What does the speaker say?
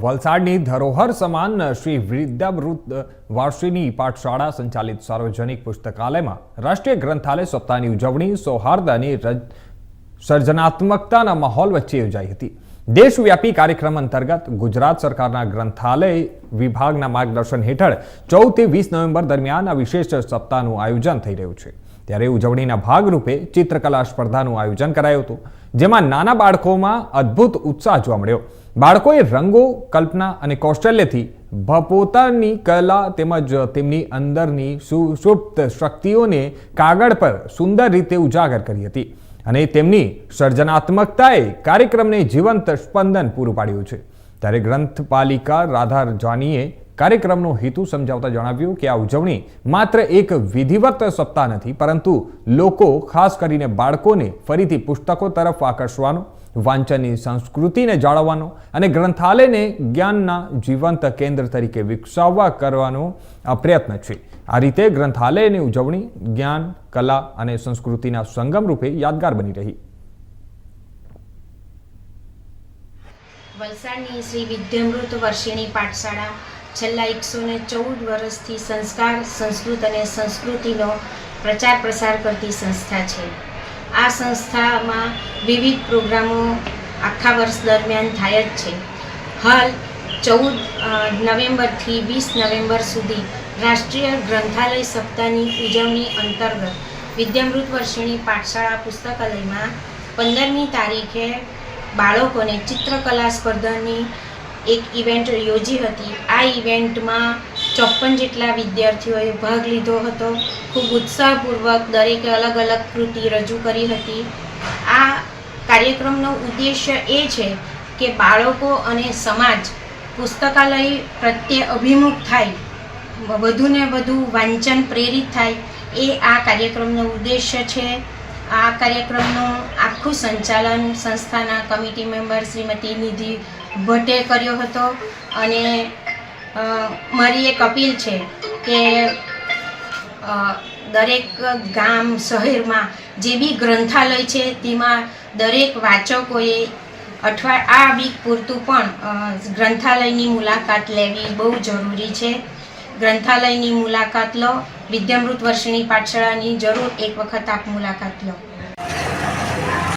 વલસાડની ધરોહર સમાન શ્રી વિદ્યામૃત વાર્ષિની પાઠશાળા સંચાલિત સાર્વજનિક પુસ્તકાલયમાં રાષ્ટ્રીય ગ્રંથાલય સપ્તાહની ઉજવણી, સૌહાર્દ અને રજ- સર્જનાત્મકતાના માહોલ વચ્ચે યોજાઈ હતી. દેશવ્યાપી કાર્યક્રમ અંતર્ગત ગુજરાત સરકારના ગ્રંથાલય વિભાગના માર્ગદર્શન હેઠળ ચૌદથી વીસ નવેમ્બર દરમિયાન આ વિશેષ સપ્તાહનું આયોજન થઈ રહ્યું છે. ત્યારે ઉજવણીના ભાગરૂપે ચિત્રકલા સ્પર્ધાનું આયોજન કરાયું હતું, જેમાં નાના બાળકોમાં અદ્ભુત ઉત્સાહ જોવા મળ્યો. બાળકોએ રંગો, કલ્પના અને કૌશલ્યથી પોતાની કલા તેમજ તેમની અંદરની સુષુપ્ત શક્તિઓને કાગળ પર સુંદર રીતે ઉજાગર કરી હતી અને તેમની સર્જનાત્મકતાએ કાર્યક્રમને જીવંત સ્પંદન પૂરું પાડ્યું છે. ત્યારે ગ્રંથપાલિકા રાધા જાનીએ કાર્યક્રમનો હેતુ સમજાવતા જણાવ્યું કે આ ઉજવણી માત્ર એક વિધિવત સપ્તાહ નથી, પરંતુ લોકો, ખાસ કરીને બાળકોને ફરીથી પુસ્તકો તરફ આકર્ષવાનો, વાંચનની સંસ્કૃતિને જાળવવાનો અને ગ્રંથાલયને જ્ઞાનના જીવંત કેન્દ્ર તરીકે વિકસાવવા કરવાનો આ પ્રયત્ન છે. આ રીતે ગ્રંથાલયની ઉજવણી જ્ઞાન, કલા અને સંસ્કૃતિના સંગમ રૂપે યાદગાર બની રહી. વલસાડની શ્રી વિદ્યામૃત વર્ષીની પાઠશાળા છેલ્લા એકસો ને ચૌદ વર્ષથી સંસ્કાર, સંસ્કૃત અને સંસ્કૃતિનો પ્રચાર પ્રસાર કરતી સંસ્થા છે. આ સંસ્થામાં વિવિધ પ્રોગ્રામો આખા વર્ષ દરમિયાન થાય જ છે. હાલ ચૌદ નવેમ્બરથી વીસ નવેમ્બર સુધી રાષ્ટ્રીય ગ્રંથાલય સપ્તાહની ઉજવણી અંતર્ગત વિદ્યામૃત વર્ષની પાઠશાળા પુસ્તકાલયમાં પંદરમી તારીખે બાળકોને ચિત્રકલા સ્પર્ધાની એક ઇવેન્ટ યોજી હતી. આ ઇવેન્ટમાં ચોપન જેટલા વિદ્યાર્થીઓએ ભાગ લીધો હતો. ખૂબ ઉત્સાહપૂર્વક દરેકે અલગ અલગ કૃતિ રજૂ કરી હતી. આ કાર્યક્રમનો ઉદ્દેશ્ય એ છે કે બાળકો અને સમાજ પુસ્તકાલય પ્રત્યે અભિમુખ થાય વધુને વધુ વાંચન પ્રેરિત થાય. એ આ કાર્યક્રમનો ઉદ્દેશ્ય છે. આ કાર્યક્રમનું આખું સંચાલન સંસ્થાના કમિટી મેમ્બર શ્રીમતી નિધિ ભટ્ટે કર્યો હતો અને મારી એક અપીલ છે કે દરેક ગામ શહેરમાં જે બી ગ્રંથાલય છે તેમાં દરેક વાચકોએ અઠવા, આ વીક પૂરતું પણ ગ્રંથાલયની મુલાકાત લેવી બહુ જરૂરી છે. ગ્રંથાલયની મુલાકાત લો, વિદ્યામૃત વર્ષની પાઠશાળાની જરૂર એક વખત આપ મુલાકાત લો.